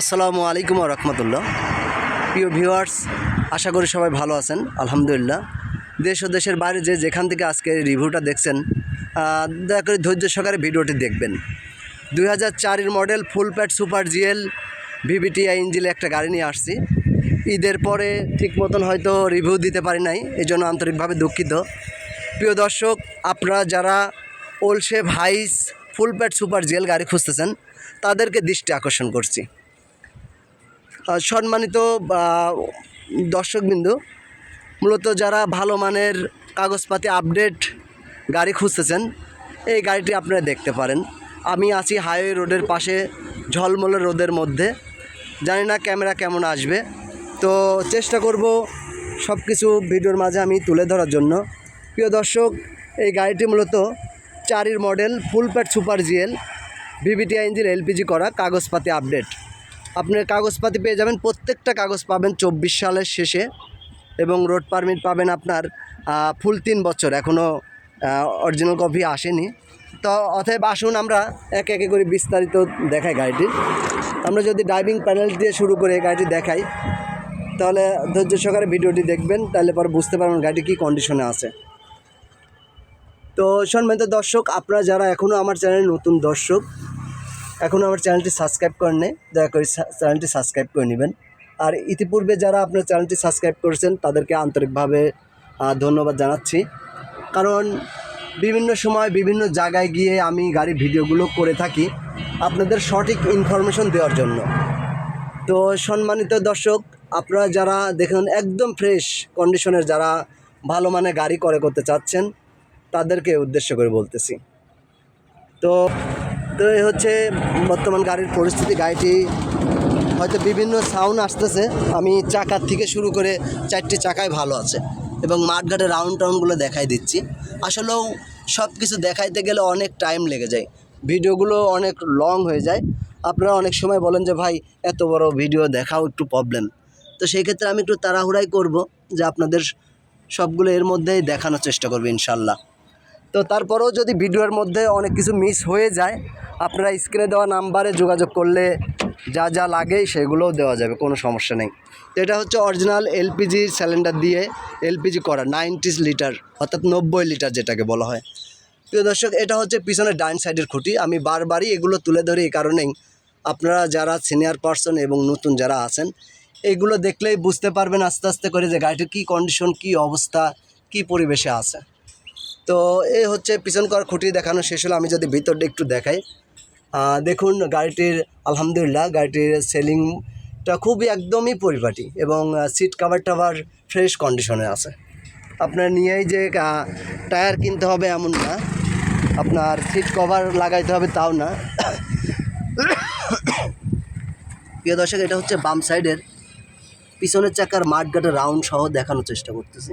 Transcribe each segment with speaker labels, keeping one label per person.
Speaker 1: আসসালামু আলাইকুম রহমতুল্লাহ। প্রিয় ভিউয়ার্স, আশা করি সবাই ভালো আছেন, আলহামদুলিল্লাহ। দেশ ও দেশের বাইরে যে যেখান থেকে আজকে রিভিউটা দেখছেন দয়া করে ধৈর্য সহকারে ভিডিওটি দেখবেন। দুই হাজার চারের model full pad super GL VVTI ইঞ্জিলে একটা গাড়ি নিয়ে আসছি। ঈদের পরে ঠিক মতন হয়তো রিভিউ দিতে পারি নাই এই জন্য আন্তরিকভাবে দুঃখিত। প্রিয় দর্শক, আপনারা যারা ওলশেভ Hiace full pad super GL গাড়ি খুঁজতেছেন, তাদেরকে দৃষ্টি আকর্ষণ করছি। সম্মানিত দর্শকবিন্দু, মূলত যারা ভালো মানের কাগজপাতি আপডেট গাড়ি খুঁজতেছেন, এই গাড়িটি আপনারা দেখতে পারেন। আমি আছি হাইওয়ে রোডের পাশে, ঝলমলে রোদের মধ্যে। জানি না ক্যামেরা কেমন আসবে। তো চেষ্টা করব সব কিছু ভিডিওর মাঝে আমি তুলে ধরার জন্য। প্রিয় দর্শক, এই গাড়িটি মূলত চারির model full pad super GL VVTI engine LPG করা কাগজপাতি আপডেট। আপনার কাগজপাতি পেয়ে যাবেন। প্রত্যেকটা কাগজ পাবেন চব্বিশ সালের শেষে এবং রোড পারমিট পাবেন আপনার ফুল তিন বছর। এখনও অরিজিনাল কপি আসেনি। তো অতএব আসুন আমরা এক একে করে বিস্তারিত দেখাই গাড়িটির আমরা যদি ড্রাইভিং প্যানেল দিয়ে শুরু করে গাড়িটি দেখাই, তাহলে ধৈর্য সহকারে ভিডিওটি দেখবেন, তাহলে পরে বুঝতে পারবেন গাড়িটি কী কন্ডিশনে আছে। তো সম্মানিত দর্শক, আপনারা যারা এখনও আমার চ্যানেলে নতুন দর্শক এখনও আমার চ্যানেলটি সাবস্ক্রাইব করেন নাই, দয়া করে চ্যানেলটি সাবস্ক্রাইব করে নেবেন। আর ইতিপূর্বে যারা আপনার চ্যানেলটি সাবস্ক্রাইব করেছেন, তাদেরকে আন্তরিকভাবে ধন্যবাদ জানাচ্ছি। কারণ বিভিন্ন সময় বিভিন্ন জায়গায় গিয়ে আমি গাড়ি ভিডিওগুলো করে থাকি আপনাদের সঠিক ইনফরমেশন দেওয়ার জন্য। তো সম্মানিত দর্শক, আপনারা যারা দেখুন একদম ফ্রেশ কন্ডিশনের যারা ভালো মানে গাড়ি করে করতে চাচ্ছেন, তাদেরকে উদ্দেশ্য করে বলতেছি। তো তো এই হচ্ছে বর্তমান গাড়ির পরিস্থিতি। গাড়িটি হয়তো বিভিন্ন সাউন্ড আসতেছে। আমি চাকার থেকে শুরু করে চারটি চাকায় ভালো আছে এবং মাঠঘাটে রাউন্ড টাউনগুলো দেখাই দিচ্ছি। আসলেও সব কিছু দেখাইতে গেলে অনেক টাইম লেগে যায়। ভিডিওগুলো অনেক লং হয়ে যায়। আপনারা অনেক সময় বলেন যে, ভাই, এত বড় ভিডিও দেখাও একটু প্রবলেম তো সেই ক্ষেত্রে আমি একটু তাড়াহুড়াই করব যে, আপনাদের সবগুলো এর মধ্যেই দেখানোর চেষ্টা করব ইনশাল্লাহ। তো তারপরেও যদি ভিডিওর মধ্যে অনেক কিছু মিস হয়ে যায়, আপনারা স্ক্রিনে দেওয়া নাম্বারে যোগাযোগ করলে যা যা লাগে সেগুলোও দেওয়া যাবে, কোনো সমস্যা নেই। এটা হচ্ছে অরিজিনাল এলপিজি সিলিন্ডার দিয়ে এলপিজি করা নাইনটি লিটার অর্থাৎ নব্বই লিটার যেটাকে বলা হয়। প্রিয় দর্শক, এটা হচ্ছে পিছনের ডাইন সাইডের খুঁটি, আমি বারবারই এগুলো তুলে ধরি এই কারণেই আপনারা যারা সিনিয়র পার্সন এবং নতুন যারা আছেন, এগুলো দেখলেই বুঝতে পারবেন আস্তে আস্তে করে যে গাড়িটির কী কন্ডিশন কী অবস্থা, কী পরিবেশে আছে। তো এই হচ্ছে পিছন কর খুঁটি দেখানো শেষ হলো। আমি যদি ভিতরটা একটু দেখাই। দেখুন, গাড়িটির, আলহামদুলিল্লাহ, গাড়িটির সেলিংটা খুবই একদমই পরিপাটি এবং সিট কাভার টাভার ফ্রেশ কন্ডিশনে আছে। আপনার নিয়েই যে টায়ার কিনতে হবে এমন না। আপনার সিট কভার লাগাইতে হবে তাও না। প্রিয় দর্শক, এটা হচ্ছে বাম সাইডের পিছনের চাকার মাঠঘাটে রাউন্ড সহ দেখানোর চেষ্টা করতেছি।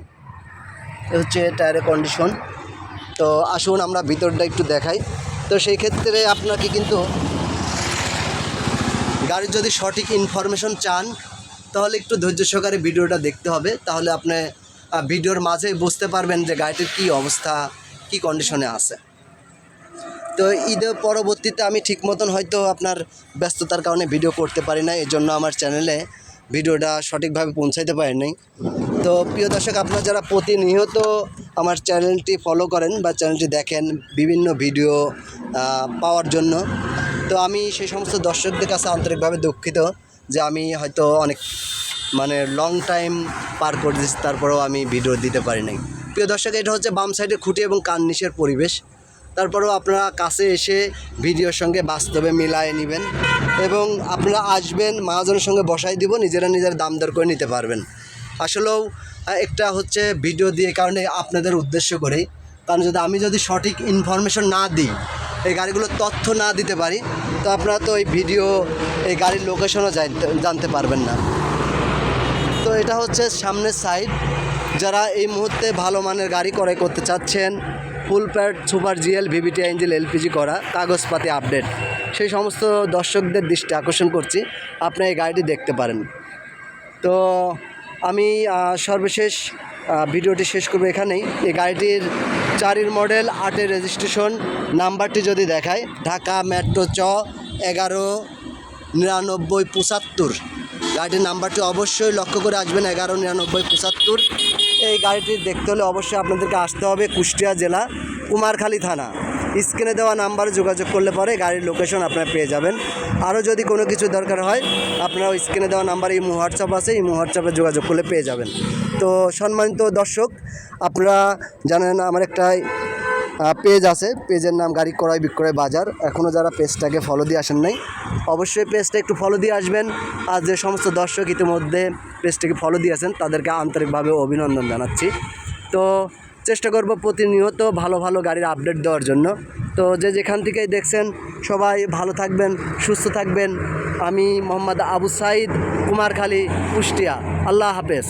Speaker 1: এ হচ্ছে টায়ারের কন্ডিশন তো আসুন আমরা ভিতরটা একটু দেখাই। তো সেই ক্ষেত্রে আপনাকে কিন্তু গাড়ির যদি সঠিক ইনফরমেশন চান, তাহলে একটু ধৈর্য সহকারে ভিডিওটা দেখতে হবে। তাহলে আপনি ভিডিওর মাঝে বুঝতে পারবেন যে গাড়িটির কী অবস্থা, কী কন্ডিশনে আছে। তো ঈদের পরবর্তীতে আমি ঠিক মতন হয়তো আপনার ব্যস্ততার কারণে ভিডিও করতে পারি না এই জন্য আমার চ্যানেলে ভিডিওটা সঠিকভাবে পৌঁছাইতে পারি নাই তো প্রিয় দর্শক, আপনারা যারা প্রতিনিয়ত আমার চ্যানেলটি ফলো করেন বা চ্যানেলটি দেখেন বিভিন্ন ভিডিও পাওয়ার জন্য। তো আমি সেই সমস্ত দর্শকদের কাছে আন্তরিকভাবে দুঃখিত যে আমি হয়তো অনেক মানে লং টাইম পার করে দিচ্ছি তারপরেও আমি ভিডিও দিতে পারি নাই। প্রিয় দর্শক, এটা হচ্ছে বাম সাইডের খুঁটি এবং কান্নিশের পরিবেশ। তারপরেও আপনারা কাছে এসে ভিডিওর সঙ্গে বাস্তবে মিলায়ে নেবেন এবং আপনারা আসবেন, মহাজনের সঙ্গে বসাই দিব, নিজেরা নিজের দাম দর করে নিতে পারবেন। আসলেও একটা হচ্ছে ভিডিও দিয়ে কারণে আপনাদের উদ্দেশ্য করেই। কারণ যদি আমি যদি সঠিক ইনফরমেশন না দিই, এই গাড়িগুলোর তথ্য না দিতে পারি, তো আপনারা তো এই ভিডিও এই গাড়ির লোকেশনও জানতে পারবেন না। তো এটা হচ্ছে সামনের সাইড যারা এই মুহূর্তে ভালো মানের গাড়ি ক্রয় করতে চাচ্ছেন full pad super GL VVT engine LPG করা, কাগজপাতি আপডেট সেই সমস্ত দর্শকদের দৃষ্টি আকর্ষণ করছি আপনি এই গাড়িটি দেখতে পারেন। তো আমি সর্বশেষ ভিডিওটি শেষ করব এখানেই। এই গাড়িটির চারির মডেল আটের রেজিস্ট্রেশন নাম্বারটি যদি দেখায়, ঢাকা মেট্রো চ এগারো নিরানব্বই পঁচাত্তর। গাড়িটির নাম্বারটি অবশ্যই লক্ষ্য করে আসবেন, এগারো নিরানব্বই পঁচাত্তর। এই গাড়িটি দেখতে হলে অবশ্যই আপনাদেরকে আসতে হবে কুষ্টিয়া জেলা, কুমারখালী থানা। স্ক্রিনে দেওয়া নাম্বারে যোগাযোগ করলে পরে গাড়ির লোকেশন আপনারা পেয়ে যাবেন। আরও যদি কোনো কিছু দরকার হয় আপনারা ওই স্ক্রিনে দেওয়া নাম্বারে এই হোয়াটসঅ্যাপ আছে এই হোয়াটসঅ্যাপে যোগাযোগ করলে পেয়ে যাবেন। তো সম্মানিত দর্শক, আপনারা জানেন আমার একটা পেজ আছে। পেজের নাম গাড়ি ক্রয় বিক্রয় বাজার। এখনও যারা পেজটাকে ফলো দিয়ে আসেন নাই, অবশ্যই পেজটা একটু ফলো দিয়ে আসবেন। আর যে সমস্ত দর্শক ইতিমধ্যে পেজটাকে ফলো দিয়েছেন তাদেরকে আন্তরিকভাবে অভিনন্দন জানাচ্ছি। তো চেষ্টা করব প্রতিনিয়ত ভালো ভালো গাড়ির আপডেট দেওয়ার জন্য। তো যে যেখান থেকেই দেখছেন, সবাই ভালো থাকবেন, সুস্থ থাকবেন। আমি মোহাম্মদ আবু সাইদ, কুমারখালী, কুষ্টিয়া। আল্লাহ হাফেজ।